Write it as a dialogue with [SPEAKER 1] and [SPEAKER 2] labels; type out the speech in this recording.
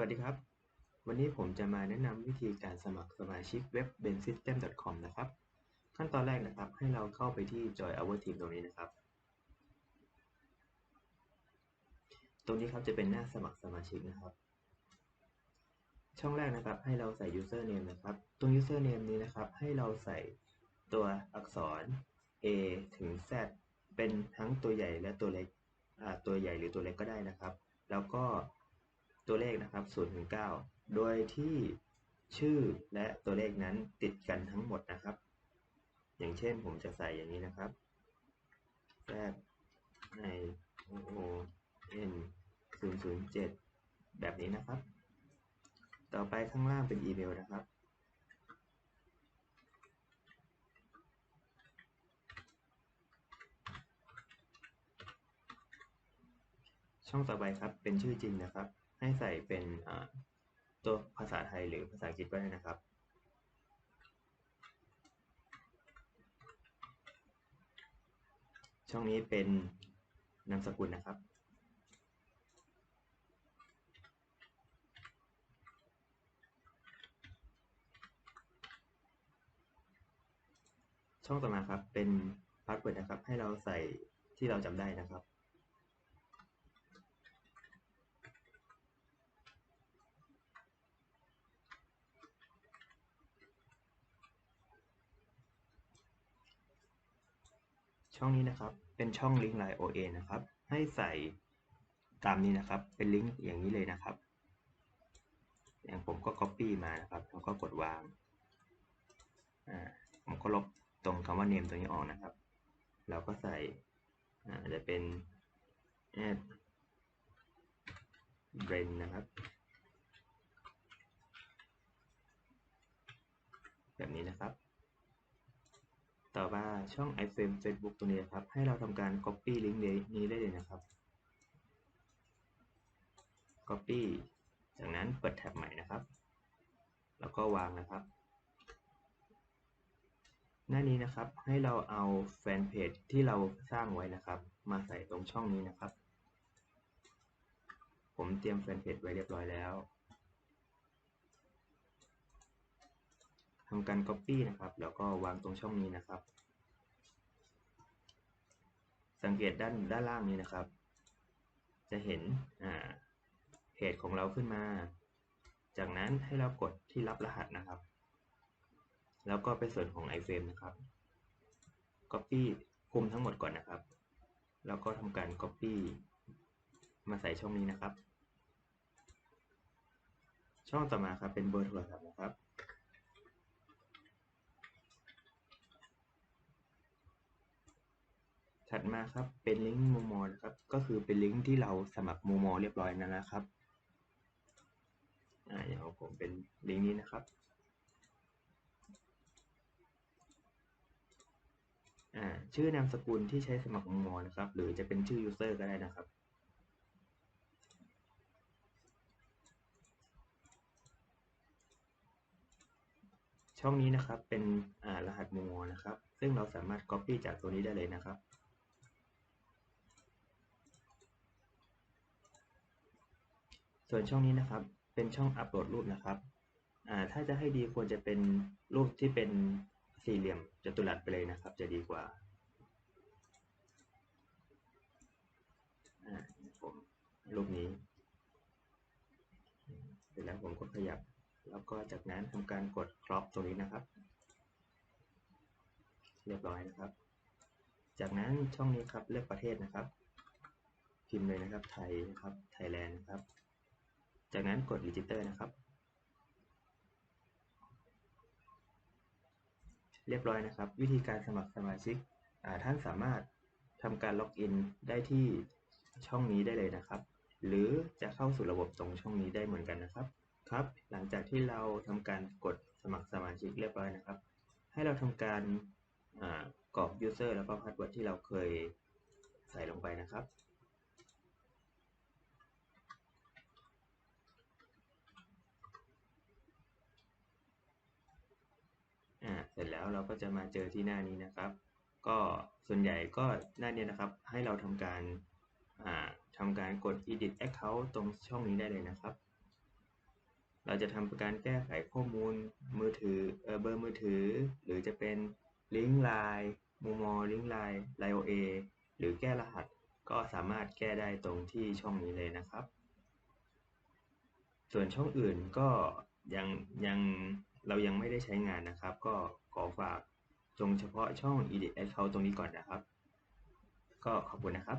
[SPEAKER 1] วัสดีครับ วันนี้ผมจะมาแนะนำวิธีการสมัครสมาชิกเว็บ bensystem.com นะครับ ขั้นตอนแรกนะครับ ให้เราเข้าไปที่ join our team ตรงนี้นะครับ ตรงนี้ครับจะเป็นหน้าสมัครสมาชิกนะครับ ช่องแรกนะครับให้เราใส่ username นะครับ ตรง username นี้นะครับ ให้เราใส่ตัวอักษร A ถึง Z เป็นทั้งตัวใหญ่และตัวเล็กตัวใหญ่หรือตัวเล็กก็ได้นะครับ แล้วก็ ตัวเลขนะครับ0ถึง9โดยที่ชื่อและตัวเลขนั้นติดกันทั้งหมดนะครับ อย่างเช่นผมจะใส่อย่างนี้นะครับ z i o o n 007 แบบนี้นะครับ ต่อไปข้างล่างเป็นอีเมลนะครับ ช่องต่อไปครับเป็นชื่อจริงนะครับ ให้ใส่เป็นตัวภาษาไทยหรือภาษาอังกฤษก็ได้นะครับ ช่องนี้เป็นนามสกุลนะครับ ช่องต่อมาครับเป็นพาสเวิร์ดนะครับ ให้เราใส่ที่เราจำได้นะครับ ช่องนี้นะครับ เป็นช่องลิงก์ไลน์ OA นะครับ ให้ใส่ตามนี้นะครับ เป็นลิงก์อย่างนี้เลยนะครับ อย่างผมก็ Copy มานะครับ แล้วก็กดวาง อ่า ผมก็ลบตรงคำว่า name ตรงนี้ออกนะครับ เราก็ใส่ อ่า จะเป็น add brain นะครับ แบบนี้นะครับ ต่อมาช่อง iframe Facebook ตัวนี้ครับ ให้เราทำการ copy ลิงก์นี้ได้เลยนะครับ copy จากนั้นเปิดแท็บใหม่นะครับ แล้วก็วางนะครับ หน้านี้นะครับให้เราเอาแฟนเพจที่เราสร้างไว้นะครับ มาใส่ตรงช่องนี้นะครับ ผมเตรียมแฟนเพจไว้เรียบร้อยแล้ว ทำการ Copy นะครับ แล้วก็วางตรงช่องนี้นะครับ สังเกตด้านด้านล่างนี้นะครับ จะเห็นเพจของเราขึ้นมา จากนั้นให้เรากดที่รับรหัสนะครับ แล้วก็ไปส่วนของ iframe นะครับ Copy คุมทั้งหมดก่อนนะครับ แล้วก็ทำการ Copy มาใส่ช่องนี้นะครับ ช่องต่อมาครับเป็นเบอร์โทรศัพท์นะครับ ถัดมาครับเป็นลิงก์โมโมนะครับ ก็คือเป็นลิงก์ที่เราสมัครโมโมเรียบร้อยนั่นนะครับอ่าอย่างของผมเป็นลิงก์นี้นะครับอ่าชื่อนามสกุลที่ใช้สมัครโมโมนะครับ หรือจะเป็นชื่อ user ก็ได้นะครับช่องนี้นะครับเป็นรหัสโมโมนะครับ ซึ่งเราสามารถ Copy จากตัวนี้ได้เลยนะครับ ส่วนช่องนี้นะครับ เป็นช่องอัปโหลดรูปนะครับถ้าจะให้ดีควรจะเป็นรูปที่เป็นสี่เหลี่ยมจัตุรัสไปเลยนะครับ จะดีกว่าอ่าผมรูปนี้เสร็จแล้วผมก็ขยับ แล้วก็จากนั้นทำการกดครอปตรงนี้นะครับ เรียบร้อยนะครับ จากนั้นช่องนี้ครับเลือกประเทศนะครับ พิมพ์เลยนะครับไทยนะครับไทยแลนด์นะครับ จากนั้นกด Register นะครับ เรียบร้อยนะครับ วิธีการสมัครสมาชิกท่านสามารถทำการล็อกอินได้ที่ช่องนี้ได้เลยนะครับ หรือจะเข้าสู่ระบบตรงช่องนี้ได้เหมือนกันนะครับครับ หลังจากที่เราทำการกดสมัครสมาชิกเรียบร้อยนะครับ ให้เราทำการกรอก user แล้วก็ password ที่เราเคยใส่ลงไปนะครับ เสร็จแล้วเราก็จะมาเจอที่หน้านี้นะครับ ก็ส่วนใหญ่ก็หน้านี้นะครับ ให้เราทำการทำการกด edit account ตรงช่องนี้ได้เลยนะครับ เราจะทำการแก้ไขข้อมูลมือถือเออเบอร์มือถือ หรือจะเป็นลิงก์ไลน์มูมอลิงก์ไลน์ไลโอเอหรือแก้รหัสก็สามารถแก้ได้ตรงที่ช่องนี้เลยนะครับ ส่วนช่องอื่นก็ยังยังเรายังไม่ได้ใช้งานนะครับ ก็ ขอฝากตรงเฉพาะช่อง edit account ตรงนี้ก่อนนะครับ ก็ขอบคุณนะครับ